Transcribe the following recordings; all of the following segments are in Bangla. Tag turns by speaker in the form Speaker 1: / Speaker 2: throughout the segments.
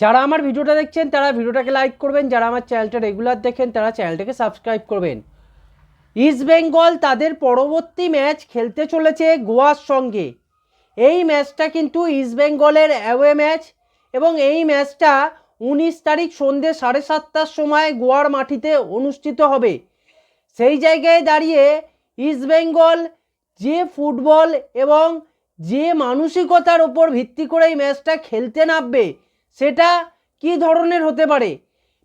Speaker 1: যারা আমার ভিডিওটা দেখছেন, তারা ভিডিওটাকে লাইক করবেন। যারা আমার চ্যানেলটা রেগুলার দেখেন, তারা চ্যানেলটাকে সাবস্ক্রাইব করবেন। ইস্ট বেঙ্গল তাদের পরবর্তী ম্যাচ খেলতে চলেছে গোয়ার সঙ্গে। এই ম্যাচটা কিন্তু ইস্ট বেঙ্গলের অ্যাওয়ে ম্যাচ এবং এই ম্যাচটা উনিশ তারিখ সন্ধ্যে সাড়ে সাতটার সময় গোয়ার মাটিতে অনুষ্ঠিত হবে। সেই জায়গায় দাঁড়িয়ে ইস্ট বেঙ্গল যে ফুটবল এবং যে মানসিকতার ওপর ভিত্তি করে এই ম্যাচটা খেলতে নামবে সেটা কি ধরনের হতে পারে?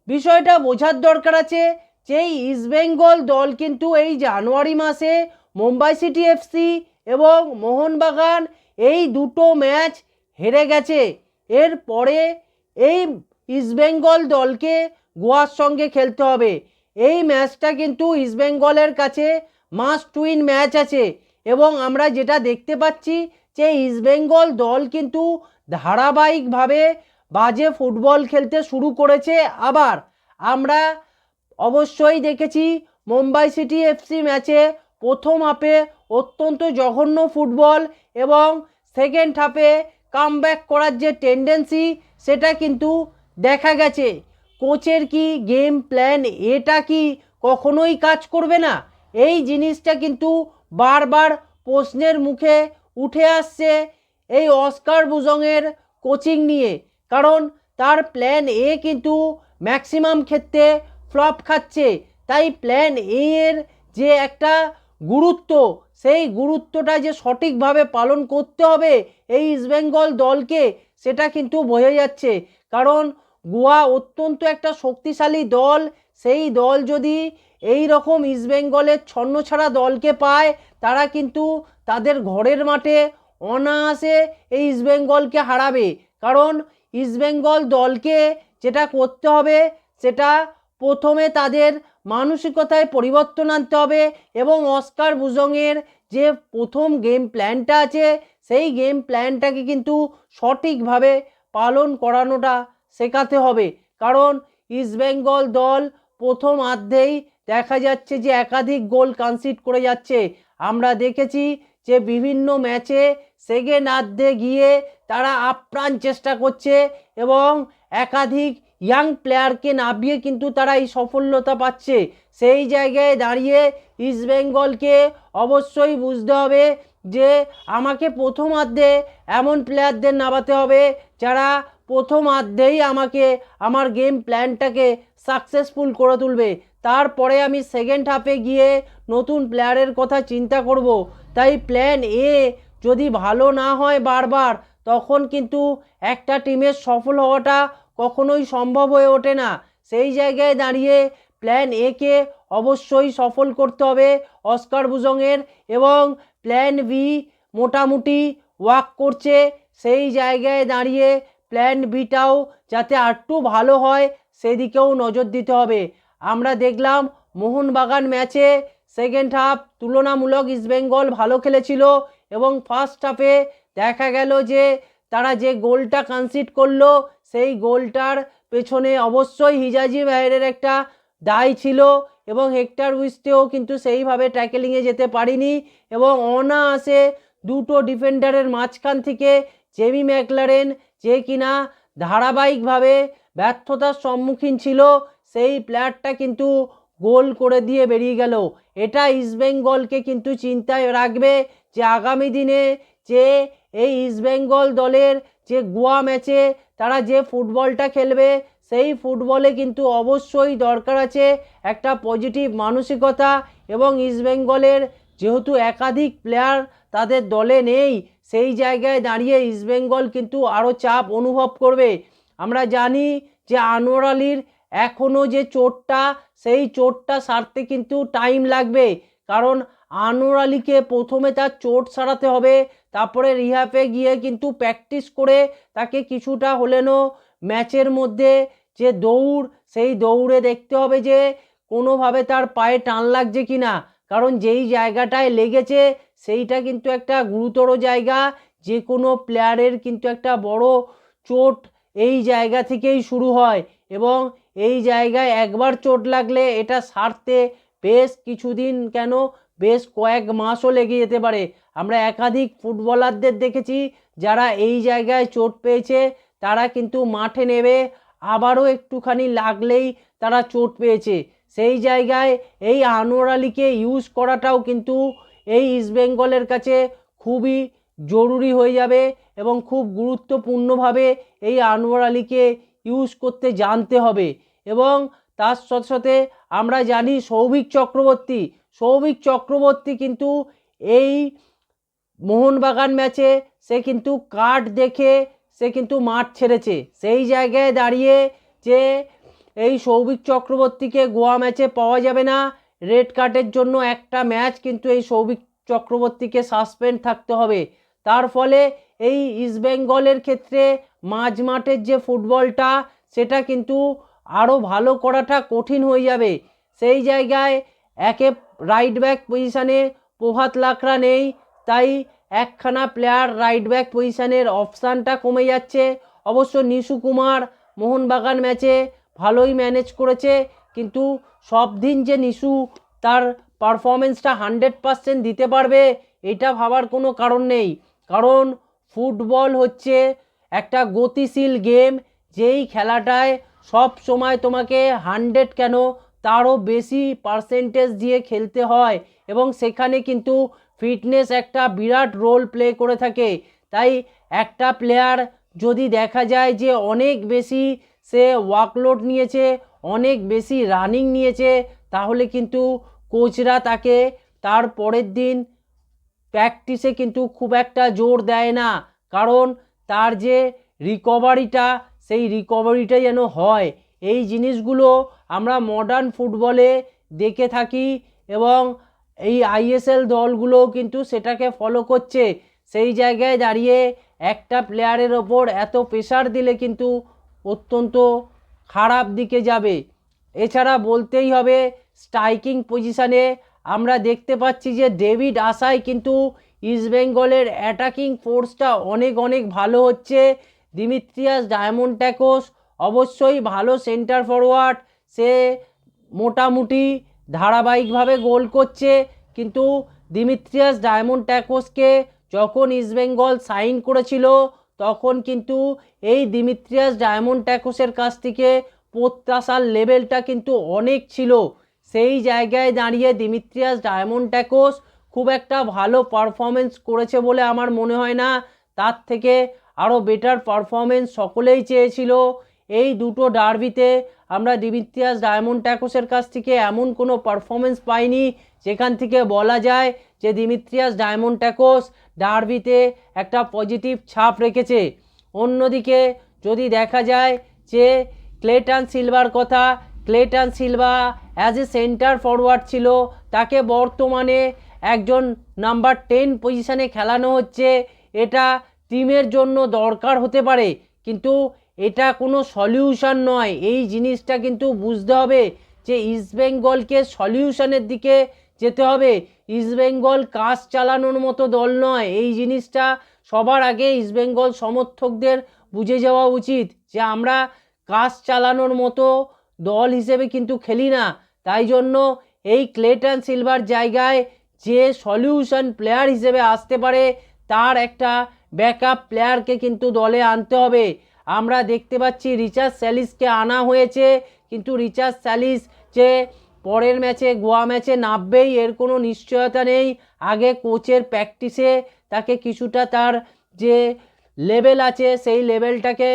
Speaker 1: বিষয়টা বোঝার দরকার আছে যে ইস্টবেঙ্গল দল কিন্তু এই জানুয়ারি মাসে মুম্বাই সিটি এফসি এবং মোহনবাগান এই দুটো ম্যাচ হেরে গেছে। এরপরে এই ইস্টবেঙ্গল দলকে গোয়ার সঙ্গে খেলতে হবে। এই ম্যাচটা কিন্তু ইস্টবেঙ্গলের কাছে মাস্ট উইন ম্যাচ আছে এবং আমরা যেটা দেখতে পাচ্ছি যে ইস্টবেঙ্গল দল কিন্তু ধারাবাহিকভাবে বাজে ফুটবল খেলতে শুরু করেছে আবার। আমরা অবশ্যই দেখেছি মুম্বাই সিটি এফসি ম্যাচে প্রথম হাফে অত্যন্ত জঘন্য ফুটবল এবং সেকেন্ড হাফে কামব্যাক করার যে টেন্ডেন্সি, সেটা কিন্তু দেখা গেছে। কোচের কি গেম প্ল্যান, এটা কি কখনোই কাজ করবে না? এই জিনিসটা কিন্তু বারবার প্রশ্নের মুখে উঠে আসছে এই অস্কার বুজংয়ের কোচিং নিয়ে। কারণ তার প্ল্যান এ কিন্তু ম্যাক্সিমাম ক্ষেত্রে ফ্লপ খাচ্ছে। তাই প্ল্যান এ এর যে একটা গুরুত্ব, সেই গুরুত্বটা যে সঠিকভাবে পালন করতে হবে এই ইস্টবেঙ্গল দলকে, সেটা কিন্তু বোঝা যাচ্ছে। কারণ গোয়া অত্যন্ত একটা শক্তিশালী দল, সেই দল যদি এই রকম ইস্টবেঙ্গলের ছন্নছাড়া দলকে পায়, তারা কিন্তু তাদের ঘরের মাঠে অনায়াসে এই ইস্টবেঙ্গলকে হারাবে। কারণ ইস্টবেঙ্গল দলকে যেটা করতে হবে, সেটা প্রথমে তাদের মানসিকতায় পরিবর্তন আনতে হবে এবং অস্কার বুজংয়ের যে প্রথম গেম প্ল্যানটা আছে, সেই গেম প্ল্যানটাকে কিন্তু সঠিকভাবে পালন করানোটা শেখাতে হবে। কারণ ইস্টবেঙ্গল দল প্রথম অর্ধেই দেখা যাচ্ছে যে একাধিক গোল কনসিড করে যাচ্ছে। আমরা দেখেছি যে বিভিন্ন ম্যাচে সেকেন্ড অর্ধে গিয়ে তারা আপ্রাণ চেষ্টা করছে এবং একাধিক ইয়াং প্লেয়ারকে নামিয়ে কিন্তু তারা এই সফলতা পাচ্ছে। সেই জায়গায় দাঁড়িয়ে ইস্টবেঙ্গলকে অবশ্যই বুঝতে হবে যে আমাকে প্রথম অর্ধে এমন প্লেয়ারদের নামাতে হবে যারা প্রথম অর্ধেই আমাকে, আমার গেম প্ল্যানটাকে সাকসেসফুল করে তুলবে। তারপরে আমি সেকেন্ড হাফে গিয়ে নতুন প্লেয়ারের কথা চিন্তা করব। তাই প্ল্যান এ যদি ভালো না হয় বারবার, তখন কিন্তু একটা টিমের সফল হওয়াটা কখনোই সম্ভব হয়ে ওঠে না। সেই জায়গায় দাঁড়িয়ে প্ল্যান একে অবশ্যই সফল করতে হবে অস্কার বুজংয়ের এবং প্ল্যান বি মোটামুটি ওয়ার্ক করছে। সেই জায়গায় দাঁড়িয়ে প্ল্যান বিটাও যাতে আরটু ভালো হয়, সেদিকেও নজর দিতে হবে। আমরা দেখলাম মোহনবাগান ম্যাচে সেকেন্ড হাফ তুলনামূলক ইস্টবেঙ্গল ভালো খেলেছিল। এবং ফার্স্ট হাফে দেখা গেল যে তারা যে গোলটা কনসিড করল, সেই গোলটার পেছনে অবশ্যই হিজাজি ভাইয়ের একটা দায় ছিল এবং হেক্টর উইস্টেও কিন্তু সেইভাবে ট্যাকেলিংয়ে যেতে পারিনি এবং অনায়াসে দুটো ডিফেন্ডারের মাঝখান থেকে জেমি ম্যাকলারেন যে কিনা ধারাবাহিকভাবে ব্যর্থতার সম্মুখীন ছিল, সেই প্লেয়ারটা কিন্তু গোল করে দিয়ে বেরিয়ে গেল। এটা ইস্টবেঙ্গলকে কিন্তু চিন্তায় রাখবে যে আগামী দিনে যে এই ইস্টবেঙ্গল দলের যে গোয়া ম্যাচে তারা যে ফুটবলটা খেলবে, সেই ফুটবলে কিন্তু অবশ্যই দরকার আছে একটা পজিটিভ মানসিকতা এবং ইস্টবেঙ্গলের যেহেতু একাধিক প্লেয়ার তাদের দলে নেই, সেই জায়গায় দাঁড়িয়ে ইস্টবেঙ্গল কিন্তু আরও চাপ অনুভব করবে। আমরা জানি যে আনোয়ার আলীর এখনও যে চোটটা, সেই চোটটা সারতে কিন্তু টাইম লাগবে। কারণ আনোয়ার আলীকে প্রথমে তার চোট সারাতে হবে, তারপরে রিহাপে গিয়ে কিন্তু প্র্যাকটিস করে তাকে কিছুটা হলেনও ম্যাচের মধ্যে যে দৌড়, সেই দৌড়ে দেখতে হবে যে কোনোভাবে তার পায়ে টান লাগছে কি না কারণ যেই জায়গাটায় লেগেছে, সেইটা কিন্তু একটা গুরুতর জায়গা। যে কোনো প্লেয়ারের কিন্তু একটা বড় চোট এই জায়গা থেকেই শুরু হয় এবং এই জায়গায় একবার চোট লাগলে এটা সারতে বেশ কিছুদিন কেন বেশ কয়েক মাসও লেগে যেতে পারে। আমরা একাধিক ফুটবলারদের দেখেছি যারা এই জায়গায় চোট পেয়েছে, তারা কিন্তু মাঠে নেবে আবারও একটুখানি লাগলেই তারা চোট পেয়েছে। সেই জায়গায় এই আনোয়ার আলীকে ইউজ করাটাও কিন্তু এই ইস্টবেঙ্গলের কাছে খুবই জরুরি হয়ে যাবে এবং খুব গুরুত্বপূর্ণভাবে এই আনোয়ার আলীকে ইউজ করতে জানতে হবে। এবং তার সাথে সাথে আমরা জানি সৌভিক চক্রবর্তী সৌভিক চক্রবর্তী কিন্তু এই মোহনবাগান ম্যাচে সে কিন্তু কার্ড দেখে সে কিন্তু মাঠ ছেড়েছে। সেই জায়গায় দাঁড়িয়ে যে এই সৌভিক চক্রবর্তীকে গোয়া ম্যাচে পাওয়া যাবে না, রেড কার্ডের জন্য একটা ম্যাচ কিন্তু এই সৌভিক চক্রবর্তীকে সাসপেন্ড থাকতে হবে। তার ফলে এই ইস্টবেঙ্গলের ক্ষেত্রে মাঝ মাঠের যে ফুটবলটা, সেটা কিন্তু আরও ভালো করাটা কঠিন হয়ে যাবে। সেই জায়গায় একে রাইট ব্যাক পজিশানে প্রভাত লাকড়া নেই, তাই একখানা প্লেয়ার রাইট ব্যাক পজিশানের অপশানটা কমে যাচ্ছে। অবশ্য নিশু কুমার মোহনবাগান ম্যাচে ভালোই ম্যানেজ করেছে, কিন্তু সব দিন যে নিশু তার পারফরমেন্সটা হান্ড্রেড পারসেন্ট দিতে পারবে, এটা ভাবার কোনো কারণ নেই। কারণ ফুটবল হচ্ছে একটা গতিশীল গেম যেই খেলাটায় সব সময় তোমাকে হান্ড্রেড কেন তারও বেশি পার্সেন্টেজ দিয়ে খেলতে হয় এবং সেখানে কিন্তু ফিটনেস একটা বিরাট রোল প্লে করে থাকে। তাই একটা প্লেয়ার যদি দেখা যায় যে অনেক বেশি সে ওয়ার্কলোড নিয়েছে, অনেক বেশি রানিং নিয়েছে, তাহলে কিন্তু কোচরা তাকে তার পরের দিন প্র্যাকটিসে কিন্তু খুব একটা জোর দেয় না। কারণ তার যে রিকভারিটা সেই রিকভারিটা যেন হয়। এই জিনিসগুলো আমরা মডার্ন ফুটবলে দেখে থাকি এবং এই আইএসএল দলগুলোও কিন্তু সেটাকে ফলো করছে। সেই জায়গায় দাঁড়িয়ে একটা প্লেয়ারের ওপর এত প্রেশার দিলে কিন্তু অত্যন্ত খারাপ দিকে যাবে। এছাড়া বলতেই হবে স্ট্রাইকিং পজিশানে আমরা দেখতে পাচ্ছি যে ডেভিড আসাই কিন্তু ইস্টবেঙ্গলের অ্যাটাকিং ফোর্সটা অনেক অনেক ভালো হচ্ছে। দিমিত্রিয়াস ডায়মন্ড ট্যাকোস অবশ্যই ভালো সেন্টার ফরওয়ার্ড সে মোটামুটি ধারাবাহিকভাবে গোল করছে, কিন্তু দিমিত্রিয়াস ডায়মন্ড ট্যাকোসকে যখন ইস্টবেঙ্গল সাইন করেছিল, তখন কিন্তু এই দিমিত্রিয়াস ডায়মন্ড ট্যাকোসের কাছ থেকে প্রত্যাশার লেভেলটা কিন্তু অনেক ছিল। সেই জায়গায় দাঁড়িয়ে দিমিত্রিয়াস ডায়মন্ড ট্যাকোস খুব একটা ভালো পারফরমেন্স করেছে বলে আমার মনে হয় না। তার থেকে আরও বেটার পারফরমেন্স সকলেই চেয়েছিল। এই দুটো ডার্বিতে আমরা দিমিত্রিয়াস ডায়মন্ড ট্যাকোসের কাছ থেকে এমন কোনো পারফরমেন্স পাইনি যেখান থেকে বলা যায় যে দিমিত্রিয়াস ডায়মন্ড ট্যাকোস ডার্বিতে একটা পজিটিভ ছাপ রেখেছে। অন্যদিকে যদি দেখা যায় যে ক্লেটন সিলভার কথা, Clayton Silva as a centre forward ছিল, তাকে বর্তমানে একজন নাম্বার টেন পজিশানে খেলানো হচ্ছে। এটা টিমের জন্য দরকার হতে পারে। কিন্তু এটা কোনো সলিউশন নয়। এই জিনিসটা কিন্তু বুঝতে হবে যে ইস্টবেঙ্গলকে সলিউশনের দিকে যেতে হবে। ইস্টবেঙ্গল কাজ চালানোর মতো দল নয়। এই জিনিসটা সবার আগে ইস্টবেঙ্গল সমর্থকদের বুঝে যাওয়া উচিত যে আমরা কাজ চালানোর মতো দল হিসেবে কিন্তু খেলি না। তাই জন্য এই ক্লেটন সিলভার জায়গায় যে সলিউশন প্লেয়ার হিসেবে আসতে পারে, তার একটা ব্যাকআপ প্লেয়ারকে কিন্তু দলে আনতে হবে। আমরা দেখতে পাচ্ছি রিচার্ড স্যালিসকে আনা হয়েছে, কিন্তু রিচার্ড স্যালিস যে পরের ম্যাচে, গোয়া ম্যাচে নামবেই, এর কোনো নিশ্চয়তা নেই। আগে কোচের প্র্যাকটিসে তাকে কিছুটা তার যে লেভেল আছে, সেই লেভেলটাকে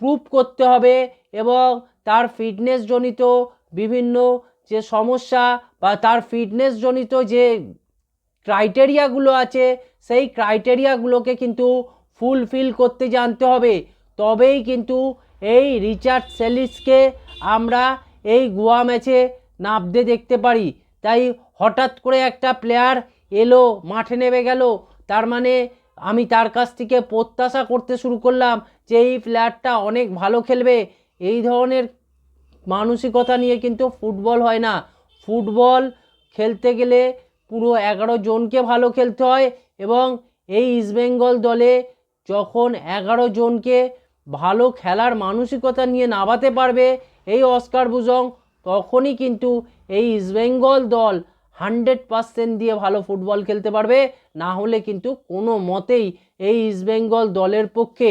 Speaker 1: প্রুভ করতে হবে এবং তার ফিটনেস জনিত বিভিন্ন যে সমস্যা বা তার ফিটনেস জনিত যে ক্রাইটেরিয়াগুলো আছে, সেই ক্রাইটেরিয়াগুলোকে কিন্তু ফুলফিল করতে জানতে হবে। তবেই কিন্তু এই রিচার্ড সেলিসকে আমরা এই গোয়া ম্যাচে নামতে দেখতে পারি। তাই হঠাৎ করে একটা প্লেয়ার এলো, মাঠে নেমে গেল। তার মানে আমি তার কাছ থেকে প্রত্যাশা করতে শুরু করলাম যে এই প্লেয়ারটা অনেক ভালো খেলবে। এই ধরনের মানসিকতা নিয়ে কিন্তু ফুটবল হয় না। ফুটবল খেলতে গেলে পুরো এগারো জনকে ভালো খেলতে হয় এবং এই ইস্টবেঙ্গল দলে যখন এগারো জনকে ভালো খেলার মানসিকতা নিয়ে নামাতে পারবে এই অস্কার বুজং তখনই কিন্তু এই ইস্টবেঙ্গল দল হান্ড্রেড পার্সেন্ট দিয়ে ভালো ফুটবল খেলতে পারবে। না হলে কিন্তু কোনো মতেই এই ইস্টবেঙ্গল দলের পক্ষে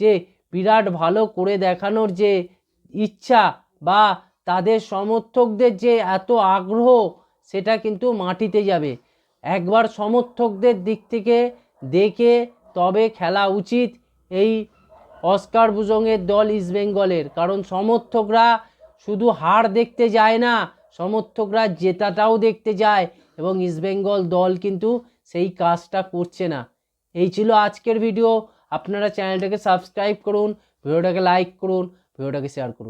Speaker 1: যে বিরাট ভালো করে দেখানোর যে ইচ্ছা বা তাদের সমর্থকদের যে এত আগ্রহ, সেটা কিন্তু মাটিতে যাবে। একবার সমর্থকদের দিক থেকে দেখে তবে খেলা উচিত এই অস্কার বুজংয়ের দল ইস্টবেঙ্গলের কারণ সমর্থকরা শুধু হার দেখতে যায় না, সমর্থকরা জেতাটাও দেখতে যায় এবং ইস্টবেঙ্গল দল কিন্তু সেই কাজটা করছে না। এই ছিল আজকের ভিডিও, আপনারা চ্যানেলটাকে সাবস্ক্রাইব করুন, ভিডিওটাকে লাইক করুন, ভিডিওটাকে শেয়ার করুন।